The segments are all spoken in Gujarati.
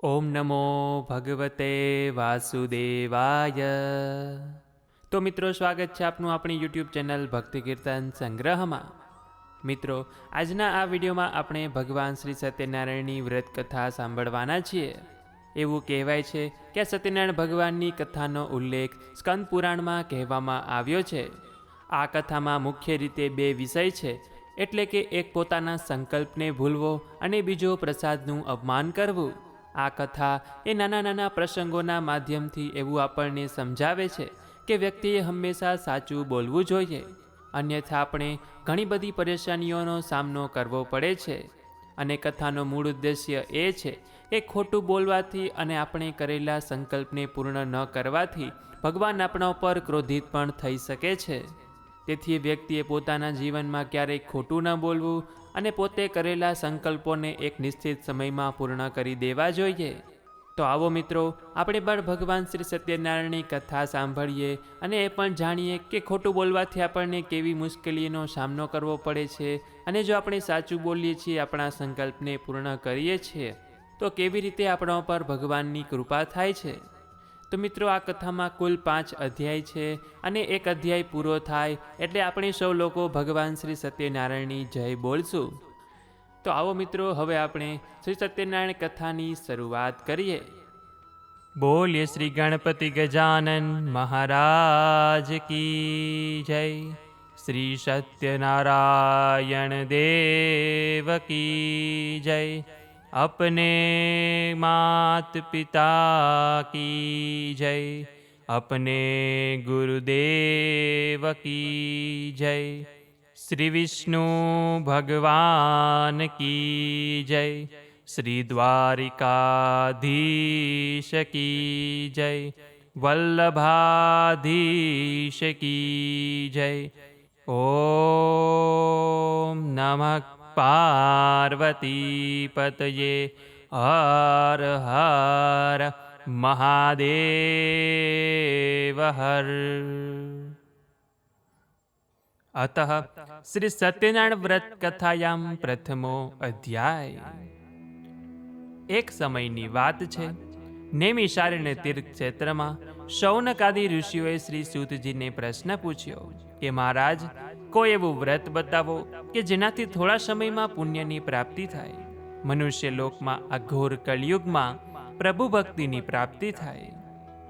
ઓમ નમો ભગવતે વાસુદેવાય. તો મિત્રો, સ્વાગત છે આપનું આપણી યુટ્યુબ ચેનલ ભક્તિ કીર્તન સંગ્રહમાં. મિત્રો, આજના આ વિડીયોમાં આપણે ભગવાન શ્રી સત્યનારાયણની વ્રત કથા સાંભળવાના છીએ. એવું કહેવાય છે કે સત્યનારાયણ ભગવાનની કથાનો ઉલ્લેખ સ્કંદ પુરાણમાં કહેવામાં આવ્યો છે. આ કથામાં મુખ્ય રીતે બે વિષય છે, એટલે કે એક પોતાના સંકલ્પને ભૂલવો અને બીજો પ્રસાદનું અપમાન કરવું. આ કથા એ નાના નાના પ્રસંગોના માધ્યમથી એવું આપણને સમજાવે છે કે વ્યક્તિએ હંમેશા સાચું બોલવું જોઈએ. અન્યથા આપણે ઘણી બધી પરેશાનીઓનો સામનો કરવો પડે છે. અને કથાનો મૂળ ઉદ્દેશ્ય એ છે કે ખોટું બોલવાથી અને આપણે કરેલા સંકલ્પને પૂર્ણ ન કરવાથી ભગવાન આપણા ઉપર ક્રોધિત પણ થઈ શકે છે. તેથી વ્યક્તિએ પોતાના જીવનમાં ક્યારેય ખોટું ન બોલવું અને પોતે કરેલા સંકલ્પોને એક નિશ્ચિત સમયમાં પૂર્ણ કરી દેવા જોઈએ. તો આવો મિત્રો, આપણે પણ ભગવાન શ્રી સત્યનારાયણની કથા સાંભળીએ અને એ પણ જાણીએ કે ખોટું બોલવાથી આપણને કેવી મુશ્કેલીનો સામનો કરવો પડે છે અને જો આપણે સાચું બોલીએ છીએ, આપણા સંકલ્પને પૂર્ણ કરીએ છીએ, તો કેવી રીતે આપણા ઉપર ભગવાનની કૃપા થાય છે? તો મિત્રો, આ કથામાં કુલ પાંચ અધ્યાય છે અને એક અધ્યાય પૂરો થાય એટલે આપણે સૌ લોકો ભગવાન શ્રી સત્યનારાયણની જય બોલશું. તો આવો મિત્રો, હવે આપણે શ્રી સત્યનારાયણ કથાની શરૂઆત કરીએ. બોલીએ શ્રી ગણપતિ ગજાનન મહારાજ કી જય. શ્રી સત્યનારાયણ દેવ કી જય. अपने मात पिता की जय। अपने गुरुदेव की जय। श्री विष्णु भगवान की जय। श्री द्वारिकाधीश की जय। वल्लभाधीश की जय। ओम नमः પાર્વતીપતયે હર હર મહાદેવ હર. અત શ્રી સત્યનારાયણ વ્રત કથાયામ પ્રથમો અધ્યાય. એક સમયની વાત છે. નેમિશારણ્ય તીર્થ ક્ષેત્રમાં શૌનકાદી ઋષિઓએ શ્રી સૂતજીને પ્રશ્ન પૂછ્યો કે મહારાજ કોઈ એવું વ્રત બતાવો કે જેનાથી થોડા સમયમાં પુણ્યની પ્રાપ્તિ થાય. મનુષ્ય લોકમાં આ ઘોર કળિયુગમાં પ્રભુ ભક્તિની પ્રાપ્તિ થાય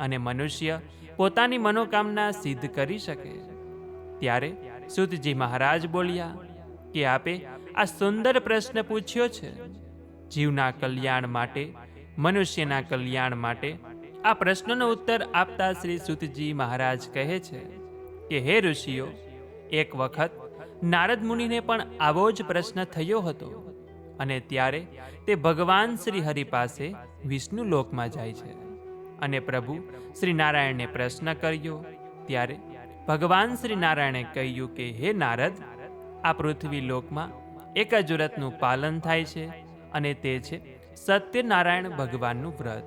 અને મનુષ્ય પોતાની મનોકામના સિદ્ધ કરી શકે. ત્યારે સુતજી મહારાજ બોલ્યા કે આપે આ સુંદર પ્રશ્ન પૂછ્યો છે. જીવના કલ્યાણ માટે, મનુષ્યના કલ્યાણ માટે આ પ્રશ્નનો ઉત્તર આપતા શ્રી સુતજી મહારાજ કહે છે કે, હે ઋષિઓ એક વખત નારદ મુનિને પણ આવો જ પ્રશ્ન થયો હતો અને ત્યારે તે ભગવાન શ્રી હરિ પાસે વિષ્ણુ લોકમાં જાય છે. અને પ્રભુ શ્રી નારાયણને પ્રશ્ન કર્યો, ત્યારે ભગવાન શ્રી નારાયણે કહ્યું કે, હે નારદ, આ પૃથ્વી લોકમાં એક જ વ્રતનું પાલન થાય છે અને તે છે સત્યનારાયણ ભગવાનનું વ્રત.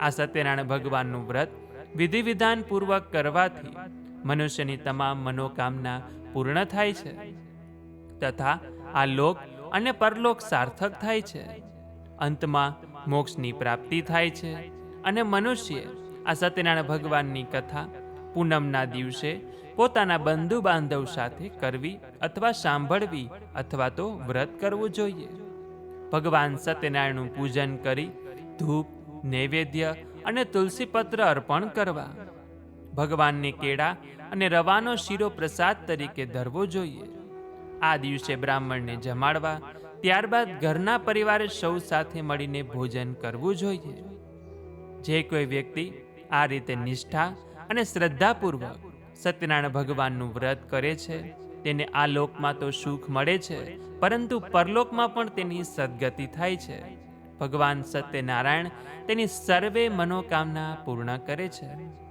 આ સત્યનારાયણ ભગવાનનું વ્રત વિધિ વિધાનપૂર્વક કરવાથી મનુષ્યની તમામ મનોકામના પૂર્ણ થાય છે. તથા આ લોક અને પરલોક સાર્થક થાય છે. અંતમાં મોક્ષની પ્રાપ્તિ થાય છે અને મનુષ્ય આ સત્યનારાયણ ભગવાનની કથા પૂનમના દિવસે પોતાના બંધુ બાંધવ સાથે કરવી અથવા સાંભળવી અથવા તો વ્રત કરવું જોઈએ. ભગવાન સત્યનારાયણનું પૂજન કરી ધૂપ, નૈવેદ્ય અને તુલસીપત્ર અર્પણ કરવા. ભગવાનને કેળા અને રવાનો શીરો પ્રસાદ તરીકે ધરવો જોઈએ. આ દિવસે બ્રાહ્મણને જમાડવા, ત્યારબાદ ઘરના પરિવારે સૌ સાથે મળીને ભોજન કરવું જોઈએ. જે કોઈ વ્યક્તિ આ રીતે નિષ્ઠા અને શ્રદ્ધાપૂર્વક સત્યનારાયણ ભગવાનનું વ્રત કરે છે, તેને આ લોકમાં તો સુખ મળે છે, પરંતુ પરલોકમાં પણ તેની સદગતિ થાય છે. ભગવાન સત્યનારાયણ તેની સર્વે મનોકામના પૂર્ણ કરે છે.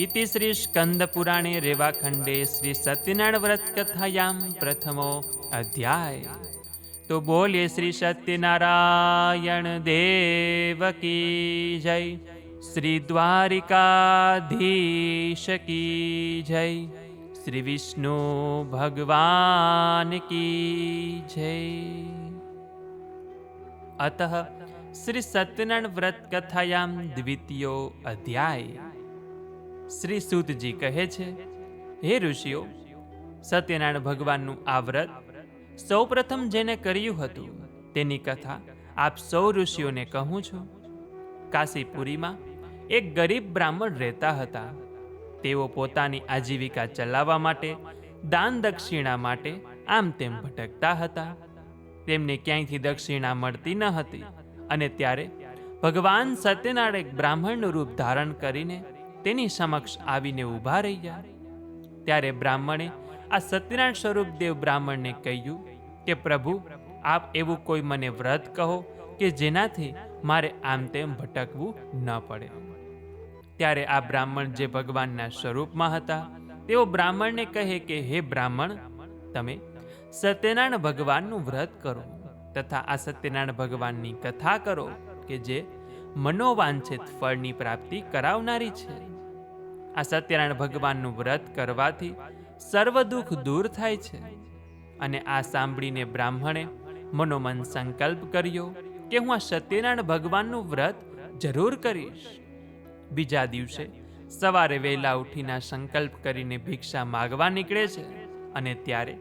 ઇતિ શ્રી સ્કંદ પુરાણે રેવાખંડે શ્રી સત્યનારાયણ વ્રત કથાયામ પ્રથમો અધ્યાય તો બોલીએ શ્રી સત્યનારાયણ દેવ કી જય શ્રી દ્વારિકાધીશ કી જય શ્રી વિષ્ણુ ભગવાન કી જય અતઃ શ્રી સત્યનારાયણ વ્રત કથાયામ દ્વિતીયો અધ્યાય શ્રી સૂતજી કહે છે, હે ઋષિઓ, સત્યનારાયણ ભગવાનનું આ વ્રત સૌપ્રથમ જેને કર્યું હતું તેની કથા આપ સૌ ઋષિઓને કહું છું. કાશીપુરીમાં એક ગરીબ બ્રાહ્મણ રહેતા હતા. તેઓ પોતાની આજીવિકા ચલાવવા માટે, દાન દક્ષિણા માટે આમ તેમ ભટકતા હતા. તેમને ક્યાંયથી દક્ષિણા મળતી ન હતી અને ત્યારે ભગવાન સત્યનારાયણ બ્રાહ્મણનું રૂપ ધારણ કરીને તેની સમક્ષ આવીને ઊભા રહ્યા. ત્યારે બ્રાહ્મણે આ સત્યનારાયણ સ્વરૂપ દેવ બ્રાહ્મણને કહ્યું કે, પ્રભુ, આપ એવું કોઈ મને વ્રત કહો કે જેનાથી મારે આમ તેમ ભટકવું ન પડે. ત્યારે આ બ્રાહ્મણ જે ભગવાનના સ્વરૂપમાં હતા, તેઓ બ્રાહ્મણને કહે કે, હે બ્રાહ્મણ, તમે સત્યનારાયણ ભગવાનનું વ્રત કરો તથા આ સત્યનારાયણ ભગવાનની કથા કરો કે જે મનોવાંછિત ફળની પ્રાપ્તિ કરાવનારી છે. આ સત્યનારાયણ ભગવાનનું વ્રત કરવાથી સર્વ દુઃખ દૂર થાય છે. અને આ સાંભળીને બ્રાહ્મણે મનોમન સંકલ્પ કર્યો કે હું આ સત્યનારાયણ ભગવાનનું વ્રત જરૂર કરીશ. બીજા દિવસે સવારે વહેલા ઉઠીને સંકલ્પ કરીને ભિક્ષા માગવા નીકળે છે અને ત્યારે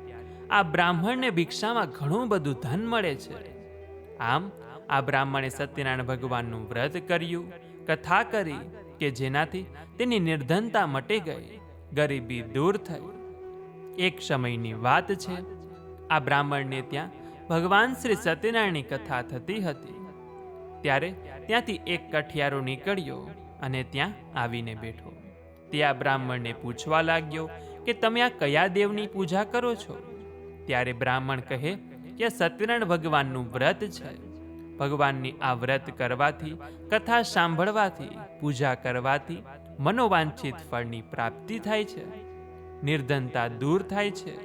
આ બ્રાહ્મણને ભિક્ષામાં ઘણું બધું ધન મળે છે. આમ આ બ્રાહ્મણે સત્યનારાયણ ભગવાનનું વ્રત કર્યું, કથા કરી કે જેનાથી તેની નિર્ધનતા મટી ગઈ, ગરીબી દૂર થઈ. એક સમયની વાત છે, આ બ્રાહ્મણને ત્યાં ભગવાન શ્રી સત્યનારાયણની કથા થતી હતી. ત્યારે ત્યાંથી એક કઠિયારો નીકળ્યો અને ત્યાં આવીને બેઠો. તે આ બ્રાહ્મણને પૂછવા લાગ્યો કે તમે આ કયા દેવની પૂજા કરો છો? ત્યારે બ્રાહ્મણ કહે કે સત્યનારાયણ ભગવાનનું વ્રત છે. ભગવાનની આ વ્રત કરવાથી, કથા સાંભળવાથી, પૂજા કરવાથી મનોવાંછિત ફળની પ્રાપ્તિ થાય છે. નિર્ધનતા દૂર થાય છે.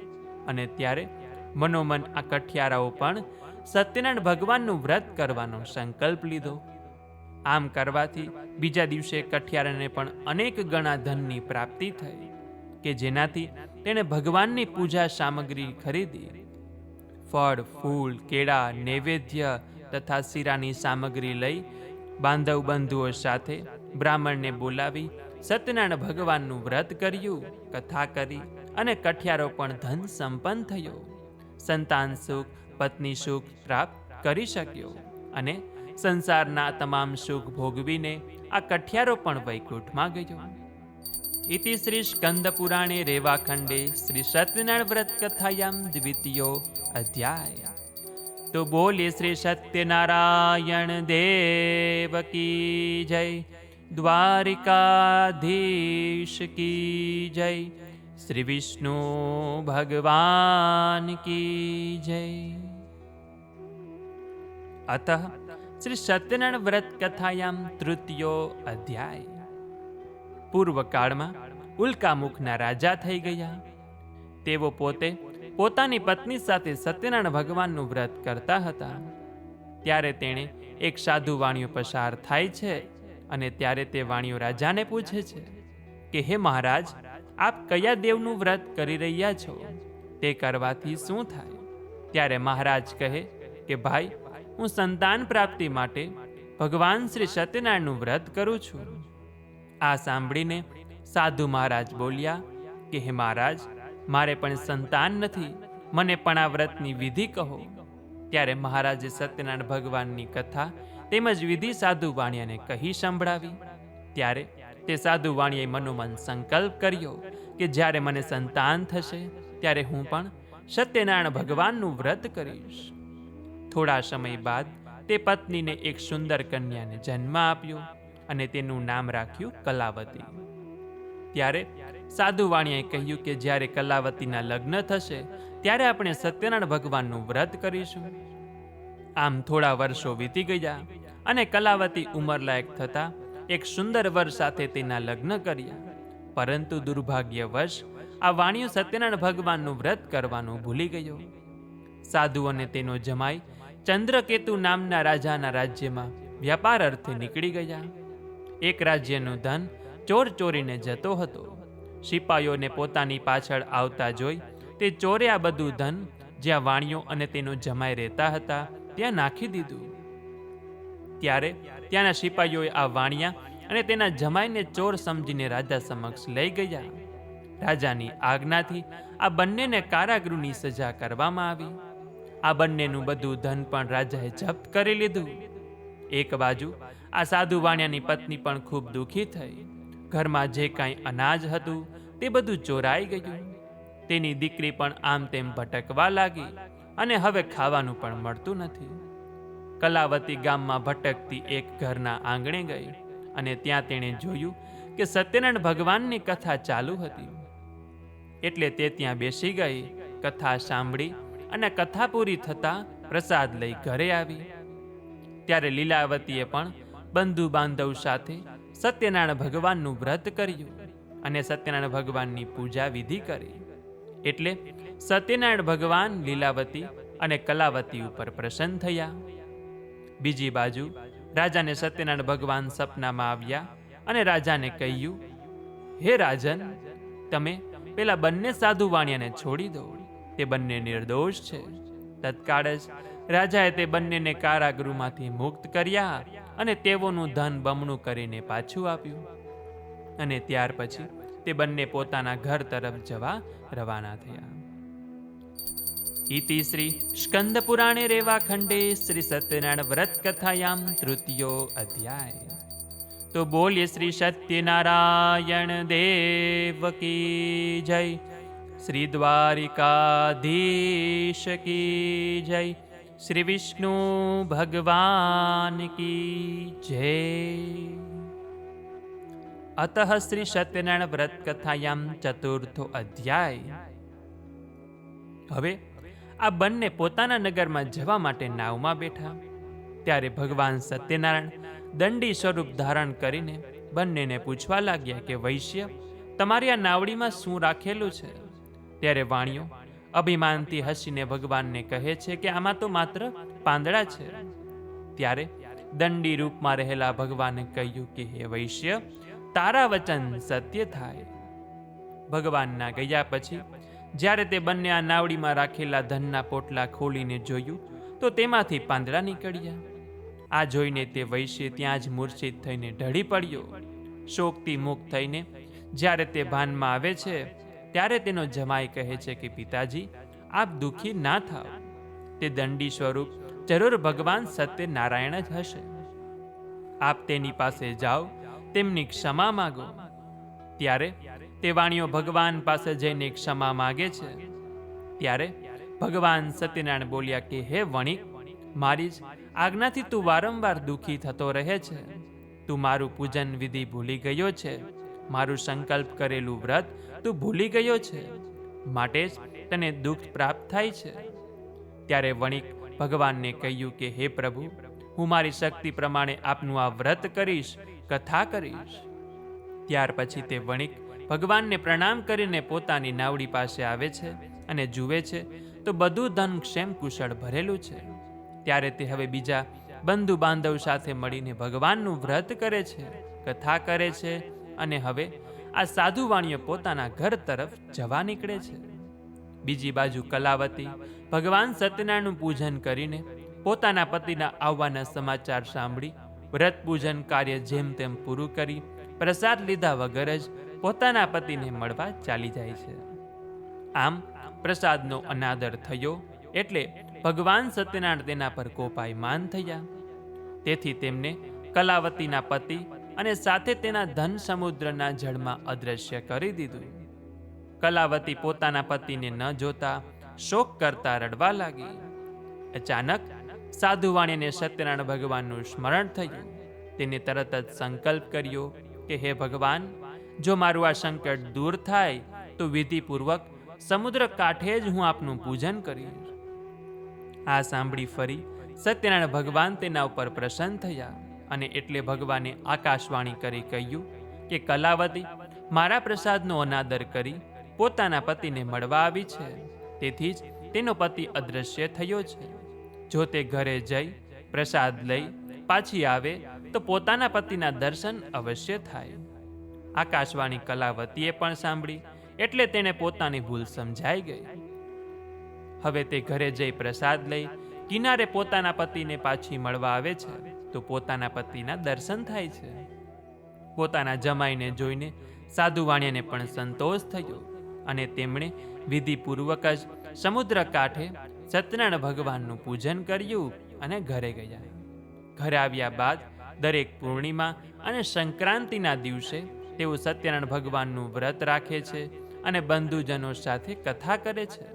અને ત્યારે મનોમન આ કઠિયારાઓ પણ સત્યનારાયણ ભગવાનનું વ્રત કરવાનો સંકલ્પ લીધો. આમ કરવાથી બીજા દિવસે કઠિયારાને પણ અનેક ગણા ધનની પ્રાપ્તિ થઈ, કે જેનાથી તેણે ભગવાનની પૂજા સામગ્રી ખરીદી. ફળ, ફૂલ, કેળા, નૈવેદ્ય તથા શીરાની સામગ્રી લઈ બાંધવ બંધુઓ સાથે બ્રાહ્મણને બોલાવી સત્યનારાયણ ભગવાનનું વ્રત કર્યું, કથા કરી અને કઠિયારો પણ ધન સંપન્ન થયો. સંતાન સુખ, પત્ની સુખ પ્રાપ્ત કરી શક્યો અને સંસારના તમામ સુખ ભોગવીને આ કઠિયારો પણ વૈકુંઠમાં ગયો. ઇતિ શ્રી સ્કંદ પુરાણે રેવાખંડે શ્રી સત્યનારાયણ વ્રત કથાયામ દ્વિતીયો અધ્યાય. તો બોલે શ્રી સત્યનારાયણ દેવ કી જય. દ્વારિકાધીશ કી જય. શ્રી વિષ્ણુ ભગવાન કી જય. અત શ્રી સત્યનારાયણ વ્રત કથાયામ તૃતીયો અધ્યાય. પૂર્વકાળમાં ઉલ્કામુખના રાજા થઈ ગયા. તેઓ પોતે પોતાની પત્ની સાથે સત્યનારાયણ ભગવાનનું વ્રત કરતા હતા. ત્યારે તેણે એક સાધુ વાણીઓ પસાર થાય છે અને ત્યારે તે વાણીઓ રાજાને પૂછે છે કે, હે મહારાજ, આપ કયા દેવનું વ્રત કરી રહ્યા છો? તે કરવાથી શું થાય? ત્યારે મહારાજ કહે કે, ભાઈ, હું સંતાન પ્રાપ્તિ માટે ભગવાન શ્રી સત્યનારાયણનું વ્રત કરું છું. આ સાંભળીને સાધુ મહારાજ બોલ્યા કે, હે મહારાજ મારે પણ સંતાન નથી. મને પણ આ વ્રતની વિધિ કહો. ત્યારે મહારાજે સત્યનારાયણ ભગવાનની કથા તેમજ વિધિ સાધુ વાણિયાને કહી સંભળાવી. ત્યારે તે સાધુ વાણિયાએ મનોમન સંકલ્પ કર્યો કે જ્યારે મને સંતાન થશે, ત્યારે હું પણ સત્યનારાયણ ભગવાનનું વ્રત કરીશ. થોડા સમય બાદ તે પત્નીને એક સુંદર કન્યાને જન્મ આપ્યો અને તેનું નામ રાખ્યું કલાવતી. ત્યારે સાધુ વાણિયાએ કહ્યું કે જ્યારે કલાવતીના લગ્ન થશે, ત્યારે આપણે સત્યનારાયણ ભગવાનનું વ્રત કરીશું. આમ થોડા વર્ષો વીતી ગયા અને કલાવતી ઉંમરલાયક થતા એક સુંદર વર સાથે તેના લગ્ન કર્યા. પરંતુ દુર્ભાગ્યવશ, આ વાણિયો સત્યનારાયણ ભગવાનનું વ્રત કરવાનું ભૂલી ગયો. સાધુ અને તેનો જમાઈ ચંદ્રકેતુ નામના રાજાના રાજ્યમાં વ્યાપાર અર્થે નીકળી ગયા. એક રાજ્યનું ધન ચોર ચોરીને જતો હતો. સિપાઈઓને પોતાની પાછળ આવતા જોઈ તે ચોરે આ બધું ધન જ્યાં વાણિયો અને તેનો જમાઈ રહેતા હતા, ત્યાં નાખી દીધું. ત્યારે ત્યાંના સિપાહીઓએ આ વાણિયા અને તેના જમાઈને ચોર સમજીને રાજા સમક્ષ લઈ ગયા. રાજાની આજ્ઞાથી આ બંનેને કારાગૃહની સજા કરવામાં આવી. આ બંનેનું બધું ધન પણ રાજાએ જપ્ત કરી લીધું. એક બાજુ આ સાધુ વાણિયાની પત્ની પણ ખૂબ દુઃખી થઈ. ઘરમાં જે કાંઈ અનાજ હતું તે બધું ચોરાઈ ગયું. તેની દીકરી પણ આમ તેમ ભટકવા લાગી અને હવે ખાવાનું પણ મળતું નથી. કલાવતી ગામમાં ભટકતી એક ઘરના આંગણે ગઈ અને ત્યાં તેણે જોયું કે સત્યનારાયણ ભગવાનની કથા ચાલુ હતી. એટલે તે ત્યાં બેસી ગઈ, કથા સાંભળી અને કથા પૂરી થતાં પ્રસાદ લઈ ઘરે આવી. ત્યારે લીલાવતીએ પણ બંધુ બાંધવ સાથે સત્યનારાયણ ભગવાનનું વ્રત કર્યું અને સત્યનારાયણ ભગવાનની પૂજા વિધિ કરી. એટલે સત્યનારાયણ ભગવાન લીલાવતી અને કલાવતી ઉપર પ્રસન્ન થયા. બીજી બાજુ રાજાને સત્યનારાયણ ભગવાન સપનામાં આવ્યા અને રાજાને કહ્યું, હે રાજન, તમે પેલા બંને સાધુ વાણિયાને છોડી દો. તે બંને નિર્દોષ છે. તત્કાળ જ રાજાએ તે બંનેને કારાગૃહમાંથી મુક્ત કર્યા અને તેઓનું ધન બમણું કરીને પાછું આપ્યું અને ત્યાર પછી તે બંને પોતાના ઘર તરફ જવા રવાના થયા. ઇતિ શ્રી સ્કંદ પુરાણે રેવા ખંડે શ્રી સત્યનારાયણ વ્રત કથાયામ તૃતીયો અધ્યાય. તો બોલીએ શ્રી સત્યનારાયણ દેવ કી જય. શ્રી દ્વારિકાધીશ કી જય. શ્રી વિષ્ણુ ભગવાન કી જય. અત શ્રી સત્યનારાયણ વ્રત કથાયામ ચતુર્થો અધ્યાય. હવે આ બંને પોતાના નગરમાં જવા માટે નાવમાં બેઠા. ત્યારે ભગવાન સત્યનારાયણ દંડી સ્વરૂપ ધારણ કરીને બંનેને પૂછવા લાગ્યા કે વૈશ્ય, તમારી આ નાવડીમાં શું રાખેલું છે? ત્યારે વાણીઓ અભિમાનથી હસીને ભગવાનને કહે છે કે આમાં તો માત્ર પાંદડા છે. ત્યારે દંડી રૂપમાં રહેલા ભગવાને કહ્યું કે, હે વૈશ્ય, તારા વચન સત્ય થાય. ભગવાનના ગયા પછી, જ્યારે તે બંને આ નાવડીમાં રાખેલા ધનના પોટલા ખોલીને જોયું, તો તેમાંથી પાંદડા નીકળ્યા. આ જોઈને તે વૈશ્ય ત્યાં જ મૂર્છિત થઈને ઢળી પડ્યો. શોકથી મુક્ત થઈને જ્યારે તે ભાનમાં આવે છે ત્યારે તેનો જમાઈ કહે છે કે, પિતાજી, આપ દુઃખી ના થાઓ. તે દંડી સ્વરૂપ જરૂર ભગવાન સત્ય નારાયણ જ હશે. આપ તેની પાસે જાઓ, તેમની ક્ષમા માગો. ત્યારે તે વાણીઓ ભગવાન પાસે જઈને ક્ષમા માગે છે. ત્યારે ભગવાન સત્યનારાયણ બોલ્યા કે, હે વણિક, મારી જ આજ્ઞાથી તું વારંવાર દુઃખી થતો રહે છે. તું મારું પૂજન વિધિ ભૂલી ગયો છે. મારું સંકલ્પ કરેલું વ્રત તું ભૂલી ગયો છે, માટે જ તને દુઃખ પ્રાપ્ત થાય છે. ત્યારે વણિક ભગવાનને કહ્યું કે, હે પ્રભુ, હું મારી શક્તિ પ્રમાણે આપનું આ વ્રત કરીશ, કથા કરીશ. ત્યાર પછી તે વણિક ભગવાનને પ્રણામ કરીને પોતાની નાવડી પાસે આવે છે અને જુએ છે, તો બધું ધન ક્ષેમ કુશળ ભરેલું છે. ત્યારે તે હવે બીજા બંધુ બાંધવ સાથે મળીને ભગવાનનું વ્રત કરે છે, કથા કરે છે અને હવે આ સાધુ વાણીઓ પોતાના ઘર તરફ જવા નીકળે છે. બીજી બાજુ કલાવતી ભગવાન સત્યનારાયણનું પૂજન કરીને પોતાના પતિના આવવાના સમાચાર સાંભળી, વ્રત પૂજન કાર્ય જેમ તેમ પૂરું કરી, પ્રસાદ લીધા વગર જ પોતાના પતિને મળવા ચાલી જાય છે. આમ પ્રસાદનો અનાદર થયો એટલે ભગવાન સત્યનારાયણ તેના પર કોપાયમાન થયા. તેથી તેમને કલાવતીના પતિ અને સાથે તેના ધન સમુદ્રના જળમાં અદ્રશ્ય કરી દીધું. કલાવતી પોતાના પતિને ન જોતા શોક કરતા રડવા લાગી. અચાનક સાધુવાણીને સત્યનારાયણ ભગવાનનું સ્મરણ થયું. તેને તરત જ સંકલ્પ કર્યો કે, હે ભગવાન, જો મારું આ સંકટ દૂર થાય, તો વિધિપૂર્વક સમુદ્ર કાંઠે જ હું આપનું પૂજન કરીશ. આ સાંભળી ફરી સત્યનારાયણ ભગવાન તેના ઉપર પ્રસન્ન થયા. અને એટલે ભગવાને આકાશવાણી કરી કહ્યું કે, કલાવતી, મારા પ્રસાદનો અનાદર કરી પોતાના પતિને મળવા આવી છે. તેથી જ તેનો પતિ અદૃશ્ય થયો છે. જો તે ઘરે જઈ પ્રસાદ લઈ પાછી આવે, તો પોતાના પતિના દર્શન અવશ્ય થાય. આકાશવાણી કલાવતીએ પણ સાંભળી, એટલે તેણે પોતાની ભૂલ સમજાઈ ગઈ. હવે તે ઘરે જઈ પ્રસાદ લઈ કિનારે પોતાના પતિને પાછી મળવા આવે છે. તો પોતાના પતિના દર્શન થાય છે. પોતાના જમાઈને જોઈને સાધુ વાણિયાને પણ સંતોષ થયો અને તેમણે વિધિપૂર્વક જ સમુદ્ર કાંઠે સત્યનારાયણ ભગવાનનું પૂજન કર્યું અને ઘરે ગયા. ઘરે આવ્યા બાદ દરેક પૂર્ણિમા અને સંક્રાંતિના દિવસે તેઓ સત્યનારાયણ ભગવાનનું વ્રત રાખે છે અને બંધુજનો સાથે કથા કરે છે.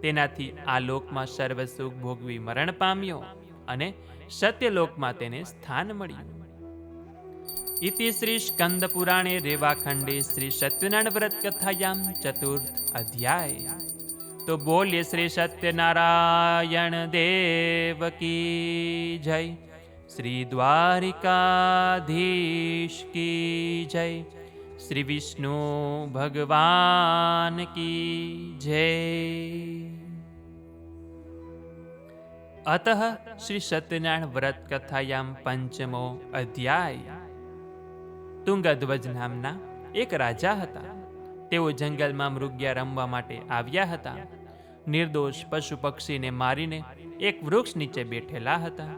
તેનાથી આ લોકમાં સર્વ સુખ ભોગવી મરણ પામ્યો. અને સત્યલોકમાં તેને સ્થાન મળ્યું. ઇતિ શ્રી સ્કંદ પુરાણે રેવાખંડે શ્રી સત્યનારાયણ વ્રત કથાયામ ચતુર્થ અધ્યાય. તો બોલ્ય શ્રી સત્યનારાયણ દેવ કી જય. શ્રી દ્વારિકાધીશ કી જય. શ્રી વિષ્ણુ ભગવાન કી જય. અતઃ શ્રી સત્યનારાયણ વ્રત કથાયામ પંચમો અધ્યાય તુંગધ્વજ નામના એક રાજા હતા। તેઓ જંગલમાં મૃગ્યા રમવા માટે આવ્યા હતા। નિર્દોષ પશુ પક્ષીને મારીને એક વૃક્ષ નીચે બેઠેલા હતા।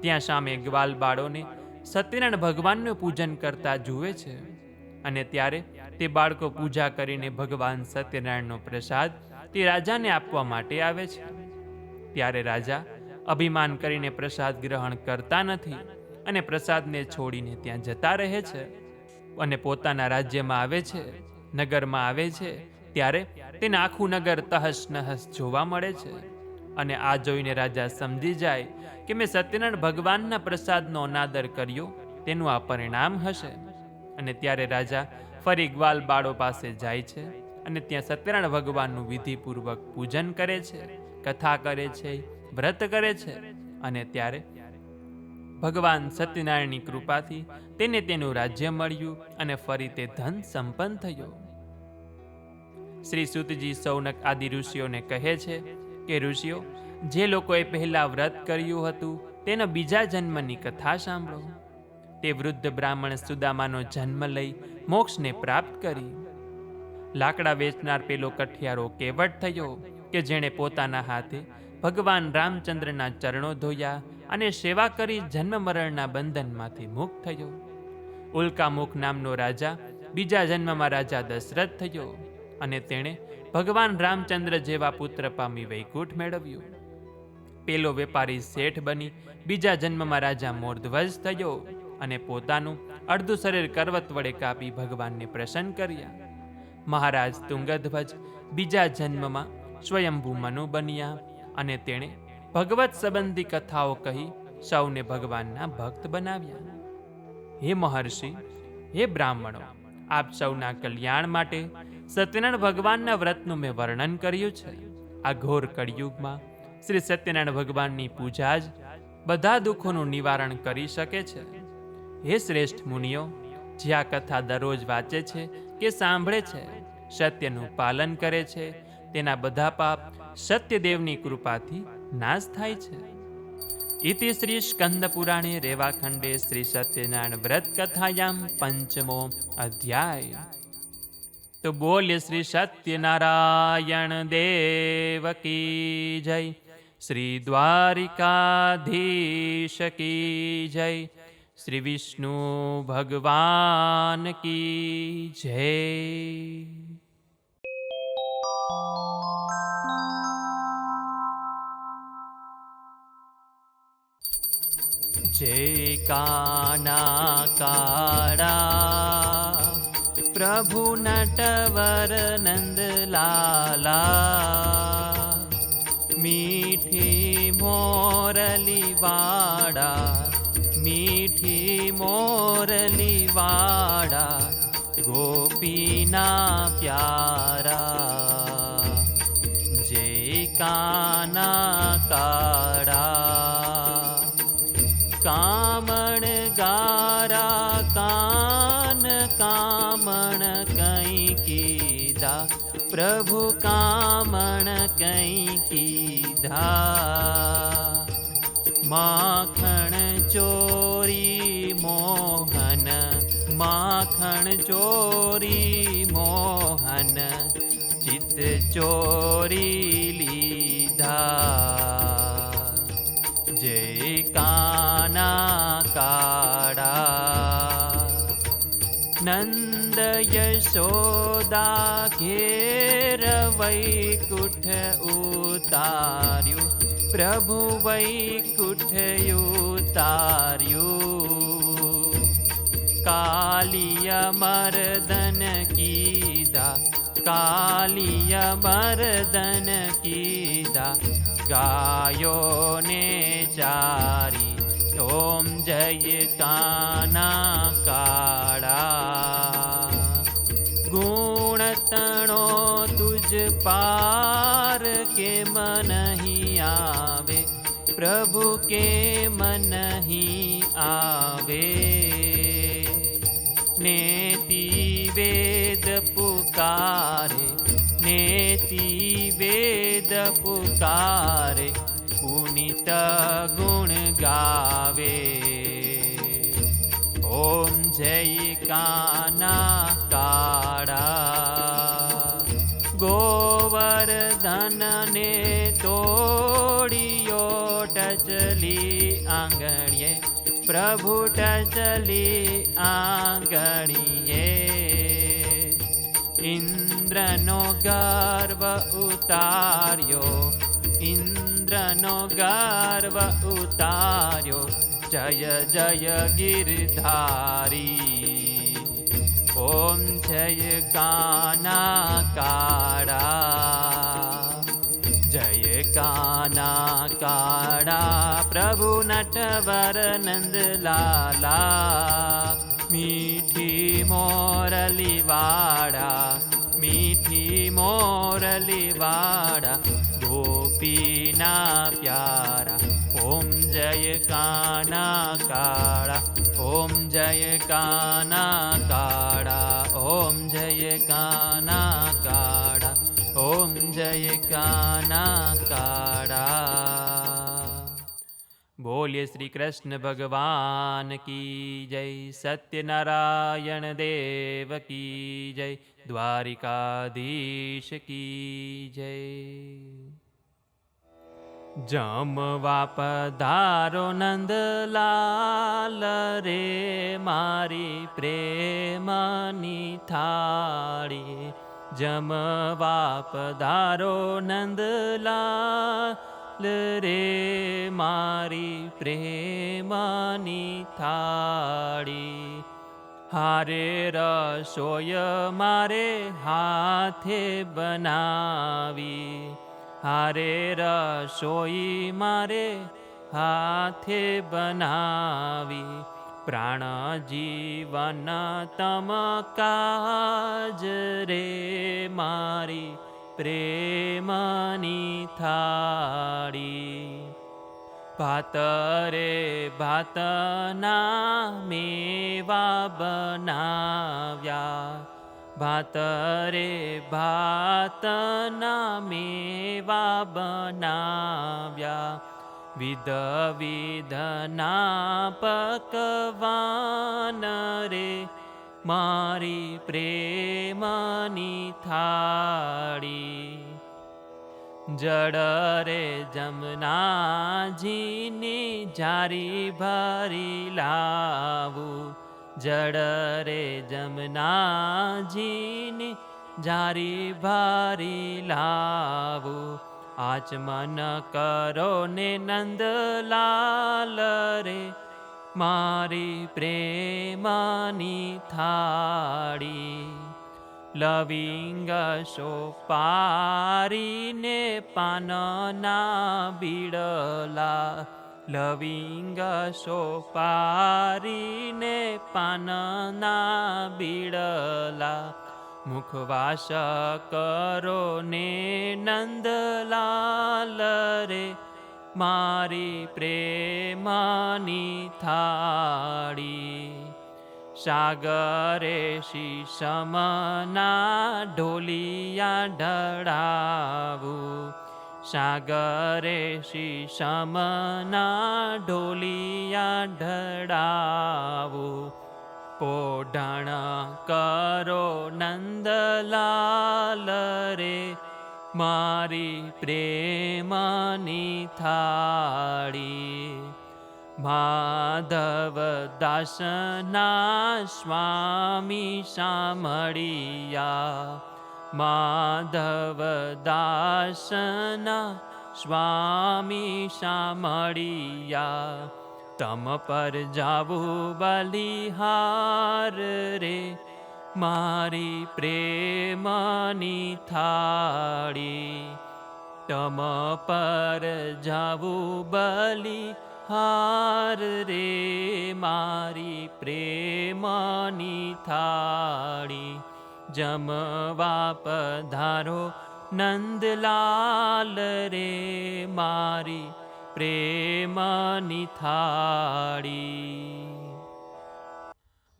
ત્યાં સામે ગ્વાલ બાળોને સત્યનારાયણ ભગવાનનું પૂજન કરતા જુએ છે અને ત્યારે તે બાળકો પૂજા કરીને ભગવાન સત્યનારાયણનો પ્રસાદ તે રાજાને આપવા માટે આવે છે। ત્યારે રાજા અભિમાન કરીને પ્રસાદ ગ્રહણ કરતા નથી અને પ્રસાદને છોડીને ત્યાં જતા રહે છે અને પોતાના રાજ્યમાં આવે છે, નગરમાં આવે છે, ત્યારે તેને આખું નગર તહસ નહસ જોવા મળે છે. અને આ જોઈને રાજા સમજી જાય કે મેં સત્યનારાયણ ભગવાનના પ્રસાદનો અનાદર કર્યો, તેનું આ પરિણામ હશે. અને ત્યારે રાજા ફરી ગ્વાલ બાળો પાસે જાય છે અને ત્યાં સત્યનારાયણ ભગવાનનું વિધિપૂર્વક પૂજન કરે છે. કથા કરે છે, વ્રત કરે છે અને ત્યારે ભગવાન સત્યનારાયણની કૃપાથી તેને તેનું રાજ્ય મળ્યું અને ફરી તે ધન સંપન્ન થયો. શ્રી સુતજી સૌનક આદિ ઋષિઓને કહે છે કે, ઋષિઓ, જે લોકોએ પહેલા વ્રત કર્યું હતું, તેના બીજા જન્મની કથા સાંભળો. તે વૃદ્ધ બ્રાહ્મણ સુદામાનો જન્મ લઈ મોક્ષને પ્રાપ્ત કરી. લાકડા વેચનાર પેલો કઠિયારો કેવટ થયો કે જેણે પોતાના હાથે ભગવાન રામચંદ્રના ચરણો ધોયા અને સેવા કરી જન્મ મરણના બંધનમાંથી મુક્ત થયો. ઉલ્કામુખ નામનો રાજા બીજા જન્મમાં રાજા દશરથ થયો અને તેણે ભગવાન રામચંદ્ર જેવા પુત્ર પામી વૈકુંઠ મેળવ્યું. પેલો વેપારી શેઠ બની બીજા જન્મમાં રાજા મોરધ્વજ થયો અને પોતાનું અડધું શરીર કરવત વડે કાપી ભગવાનને પ્રસન્ન કર્યા. મહારાજ તુંગધ્વજ બીજા જન્મમાં સ્વયંભૂ મનુ બન્યા અને તેણે ભગવત સંબંધી કથાઓ કહી સૌને ભગવાનના ભક્ત બનાવ્યા. હે મહર્ષિ, હે બ્રાહ્મણો, આપ સૌના કલ્યાણ માટે સત્યનારાયણ ભગવાનના વ્રતનું મેં વર્ણન કર્યું છે. આ ઘોર કળિયુગમાં શ્રી સત્યનારાયણ ભગવાનની પૂજા જ બધા દુઃખોનું નિવારણ કરી શકે છે. હે શ્રેષ્ઠ મુનિઓ, જે આ કથા દરરોજ વાંચે છે કે સાંભળે છે, સત્યનું પાલન કરે છે તેના બધા પાપ સત્યદેવની કૃપાથી નાશ થાય છે. ઇતિ શ્રી સ્કંદ પુરાણે રેવાખંડે શ્રી સત્યનારાયણ વ્રત કથાયામ પંચમો અધ્યાય. તો બોલ્ય શ્રી સત્યનારાયણ દેવ કી જય, શ્રી દ્વારિકાધીશ કી જય, શ્રી વિષ્ણુ ભગવાન કી જય. जकाडा प्रभु नटवरनन्द मीठ मोरलिवाडा मीठ मोरलिवाडा गोपीना प्यारा। काना काडा कामण गारा कान कामण कै कीदा। प्रभु कामण कै की धा मा मोहन माखण चोरी मोहन। મોહન માખણ ચોરી મોહન ચિત ચોરી લીધા જય કાના કાળા નંદ યશોદા ઘેર વૈકુંઠ ઉતાર્યું પ્રભુ વૈકુંઠ ઉતાર્યું કાલિય મર્દન કીધા काल मरदन गीता गायो जी ॐ जय काना काडा। गुणतणो गुणतनो तज पारे मनहि आवे प्रभु के मनहि आवे। नेति वेद पुकारे नेति वेद पुकारे पुनित गुण गावे। ॐ जय काना कारा गोवर धने तोरि टचलि आङ्गळ्ये प्रभु टचली आङ्गणिये इन्द्रनो गर्व उतयो इन्द्रनो गर्व उतार्यो जय जय गिरधारी ॐ जय कानाकाडा जय कानाकाडा प्रभु नटवरनन्दला मीठि मोरलिवाडा मीठि मोरलिवाडा गोपीना प्यारा ॐ जय काना काडा ॐ जय काना काडा ॐ जय काना काडा ॐ जय काना काडा બોલીએ શ્રી કૃષ્ણ ભગવાન કી જય, સત્યનારાયણ દેવ કી જય, દ્વારિકાધીશ કી જય. જમવા પધારો નંદલાલ રે મારી પ્રેમની થાળી. જમવા પધારો નંદલાલ रे मारी प्रेमानी प्रेळि हारे रसोय मारे हाथे बनावी। हारे रसोई मारे हाथे बनावी। प्राण जीवन तमका रे मारी પ્રેમની થાળી ભાત રે ભાતના મેવા બનાવ્યા ભાત રે ભાતના મેવા બનાવ્યા વિધ વિધના પકવાન રે મારી પ્રેમની થાળી જડરે જમનાજીની જારી ભરી લાવું. જડરે જમનાજીની જારી ભારી લાવું. આચમન કરો ને નંદલાલ રે મારી પ્રેમાની થાળી લવિંગ સોપારીને પાનના બીડલા લવિંગ સોપારીને પાનના બીડલા મુખવાસ કરો ને નંદલાલ રે મારી પ્રેમાની થાળી. સાગરે શીશમના ઢોલિયા ઢળાવું. સાગરે શીશમના ઢોલિયા ઢળાવું. પોઢણ કરો નંદલાલ રે મારી પ્રેમની થાળી માધવ દાસના સ્વામી સાંભળિયા માધવ દાસના સ્વામી સાંભળિયા તમ પર જાવું બલિહાર રે મારી પ્રેમની થાળી, તમ પર જાવું બલિ હાર રે મારી પ્રેમની થાળી. જમવા પધારો નંદલાલ રે મારી પ્રેમની થાળી.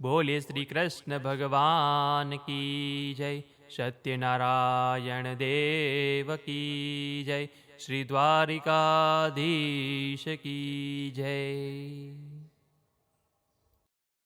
બોલે શ્રી કૃષ્ણ ભગવાન કી જય સત્યનારાયણ દેવ કી જય શ્રી દ્વારિકાધીશ કી જય.